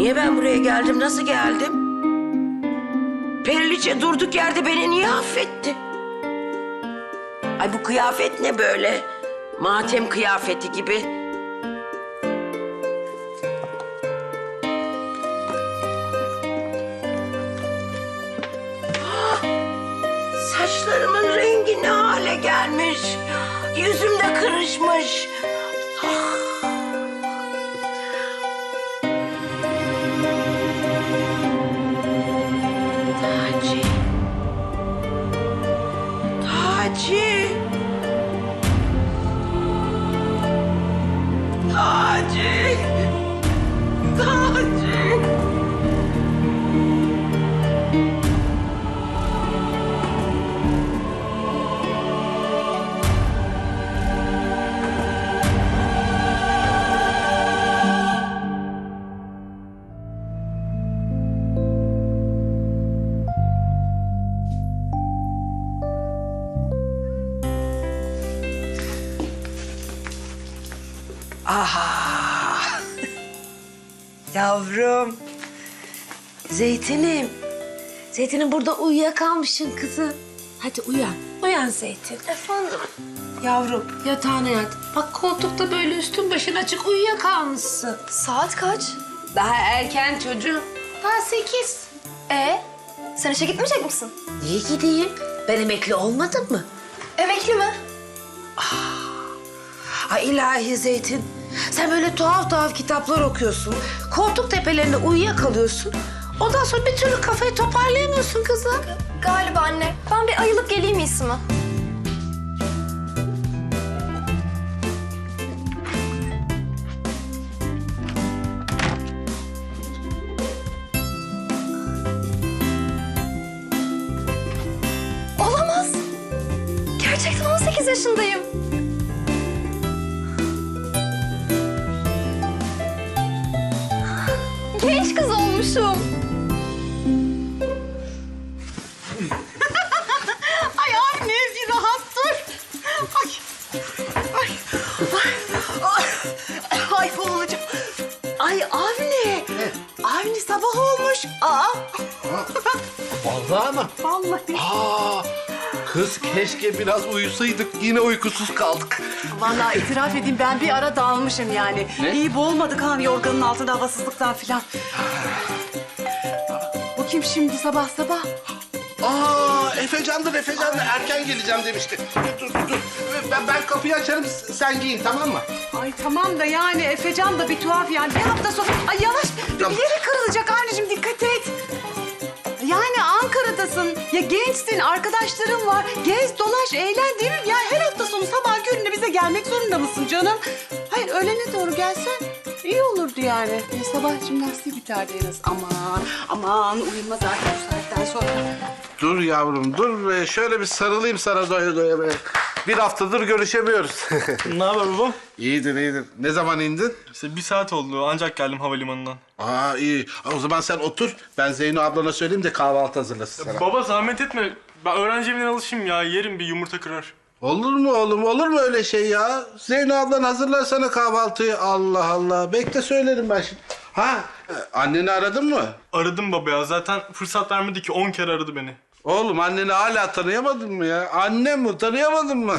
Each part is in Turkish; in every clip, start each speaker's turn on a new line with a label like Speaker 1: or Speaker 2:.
Speaker 1: Niye ben buraya geldim? Nasıl geldim? Periliçe durduk yerde beni niye affetti? Ay bu kıyafet ne böyle? Matem kıyafeti gibi. Ah! Saçlarımın rengi ne hale gelmiş? Yüzüm de kırışmış. Taci. verdade. Aha. Yavrum. Zeytinim.
Speaker 2: Zeytin'in burada uyuyakalmışsın kızım. Hadi uyan. Uyan Zeytin.
Speaker 3: Efendim?
Speaker 2: Yavrum yatağına yat. Bak koltukta böyle üstün başın açık uyuyakalmışsın.
Speaker 3: Saat kaç?
Speaker 2: Daha erken çocuğum. Daha sekiz.
Speaker 3: E sen işe gitmeyecek misin?
Speaker 2: Niye gideyim? Ben emekli olmadım mı?
Speaker 3: Emekli mi?
Speaker 2: Ay ilahi Zeytin. Sen böyle tuhaf tuhaf kitaplar okuyorsun. Koltuk tepelerinde uyuyakalıyorsun. Ondan sonra bir türlü kafayı toparlayamıyorsun kızım.
Speaker 3: Galiba anne. Ben bir ayılıp geleyim iyisi mi? Olamaz. Gerçekten 18 yaşındayım.
Speaker 4: Vallahi mı?
Speaker 5: Vallahi.
Speaker 4: Aa, kız keşke biraz uyusaydık. Yine uykusuz kaldık.
Speaker 5: Vallahi itiraf edeyim ben bir ara dalmışım yani.
Speaker 4: Ne?
Speaker 5: İyi boğulmadık han yorganın altında havasızlıktan filan. Bu kim şimdi sabah sabah?
Speaker 4: Aa, Efecan'dır Efecan'dır. Erken geleceğim demişti. Dur dur dur. Ben, ben kapıyı açarım sen giyin tamam mı?
Speaker 5: Ay tamam da yani Efecan da bir tuhaf yani. Bir hafta sonra... Ay yavaş
Speaker 4: Tamam.
Speaker 5: bir yere kırılacak anneciğim dikkat et. Ankara'dasın. Ya gençsin, arkadaşların var. Gez, dolaş, eğlen değil mi? Ya her hafta sonu sabah köründe bize gelmek zorunda mısın canım? Hayır öğlene doğru gelsen iyi olurdu yani. E, sabah jimnastiği biterdi en. Aman, aman uyuma zaten bu saatten sonra.
Speaker 4: Dur yavrum dur. Şöyle bir sarılayım sana doya doya. be. Bir haftadır görüşemiyoruz.
Speaker 6: Ne haber baba?
Speaker 4: iyidir iyidir. Ne zaman indin?
Speaker 6: İşte bir saat oldu ancak geldim havalimanından.
Speaker 4: Aa iyi. O zaman sen otur. Ben Zeyno ablana söyleyeyim de kahvaltı hazırlasın sana.
Speaker 6: Baba zahmet etme. Ben öğrenci evinden alışayım ya. Yerim bir yumurta kırar.
Speaker 4: Olur mu oğlum? Olur mu öyle şey ya? Zeyno ablan hazırlar sana kahvaltıyı. Allah Allah. Bekle söylerim ben şimdi. Ha, anneni aradın mı?
Speaker 6: Aradım baba ya. Zaten fırsat vermedi ki 10 kere aradı beni.
Speaker 4: Oğlum anneni hala tanıyamadın mı ya? Annem mi? Tanıyamadın mı?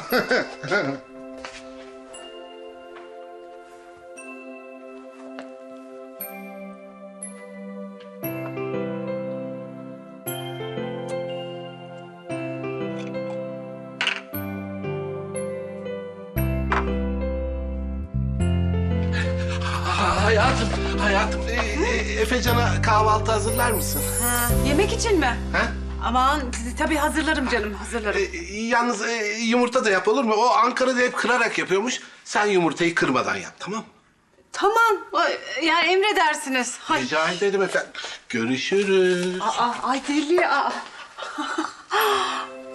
Speaker 4: Ha, hayatım, hayatım. E, e, Efecan'a kahvaltı hazırlar mısın?
Speaker 5: Ha, yemek için mi?
Speaker 4: Ha?
Speaker 5: Aman tabii hazırlarım canım, hazırlarım.
Speaker 4: E, yalnız e, yumurta da yap olur mu? O Ankara'da hep kırarak yapıyormuş. Sen yumurtayı kırmadan yap tamam mı?
Speaker 5: Tamam, o- yani emredersiniz. Hay.
Speaker 4: Rica ederim efendim. Görüşürüz.
Speaker 5: Aa, ay deli, aa.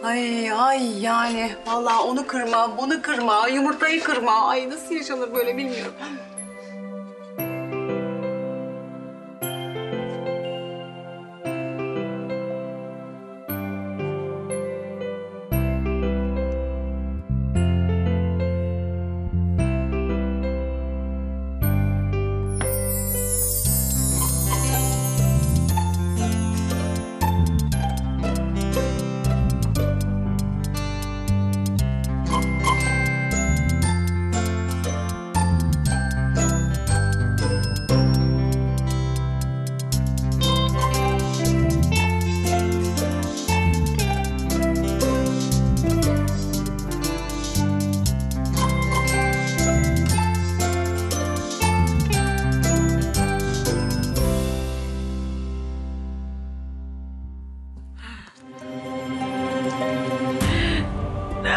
Speaker 5: Ay ay yani vallahi onu kırma, bunu kırma, yumurtayı kırma. Ay nasıl yaşanır böyle bilmiyorum.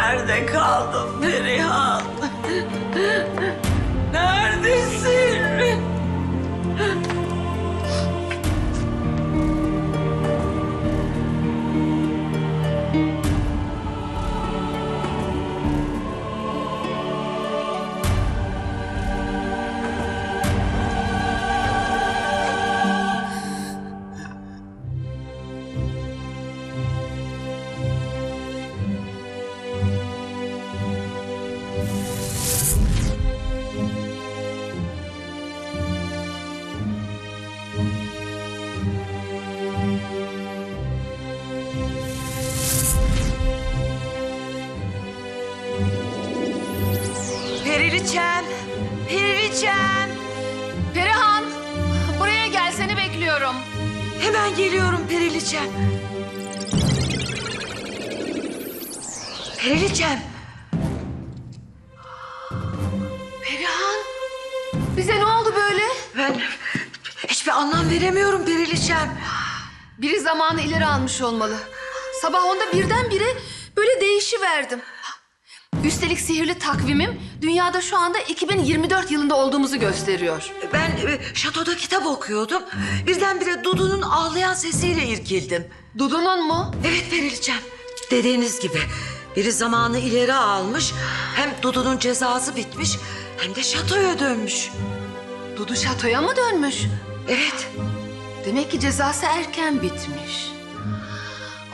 Speaker 1: Nerede kaldın Perihan? Neredesin?
Speaker 7: Periliçem.
Speaker 8: Perihan, buraya gel seni bekliyorum.
Speaker 7: Hemen geliyorum Periliçem. Periliçem. Perihan.
Speaker 8: Bize ne oldu böyle?
Speaker 7: Ben hiçbir anlam veremiyorum Periliçem.
Speaker 8: Biri zamanı ileri almış olmalı. Sabah onda birdenbire böyle değişiverdim. Üstelik sihirli takvimim dünyada şu anda 2024 yılında olduğumuzu gösteriyor.
Speaker 7: Ben e, şatoda kitap okuyordum. Birdenbire Dudu'nun ağlayan sesiyle irkildim.
Speaker 8: Dudu'nun mu?
Speaker 7: Evet Periliçem. Dediğiniz gibi biri zamanı ileri almış. Hem Dudu'nun cezası bitmiş hem de şatoya dönmüş.
Speaker 8: Dudu şatoya mı dönmüş?
Speaker 7: Evet.
Speaker 8: Demek ki cezası erken bitmiş.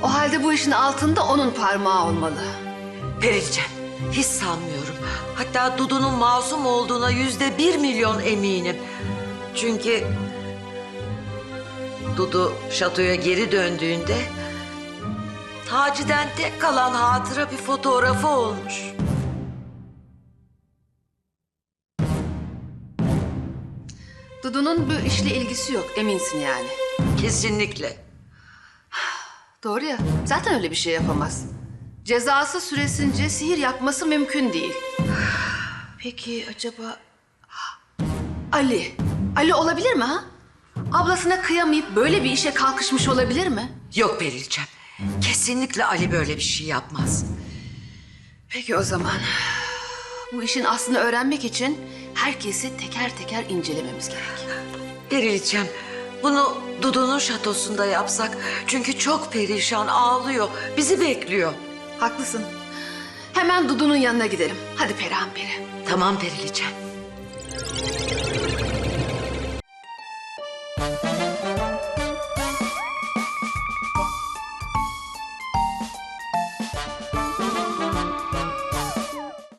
Speaker 8: O halde bu işin altında onun parmağı olmalı.
Speaker 7: Periliçem hiç sanmıyorum. Hatta Dudu'nun masum olduğuna yüzde bir milyon eminim. Çünkü Dudu şatoya geri döndüğünde Taci'den tek kalan hatıra bir fotoğrafı olmuş.
Speaker 8: Dudu'nun bu işle ilgisi yok eminsin yani.
Speaker 7: Kesinlikle.
Speaker 8: Doğru ya. Zaten öyle bir şey yapamaz. Cezası süresince sihir yapması mümkün değil. Peki acaba... Ali. Ali olabilir mi ha? Ablasına kıyamayıp böyle bir işe kalkışmış olabilir mi?
Speaker 7: Yok Perilcem. Kesinlikle Ali böyle bir şey yapmaz.
Speaker 8: Peki o zaman. Bu işin aslını öğrenmek için herkesi teker teker incelememiz gerek.
Speaker 7: Perilcem bunu Dudu'nun şatosunda yapsak. Çünkü çok perişan ağlıyor. Bizi bekliyor.
Speaker 8: Haklısın. Hemen Dudu'nun yanına gidelim. Hadi Perihan Peri.
Speaker 7: Tamam Perilcem.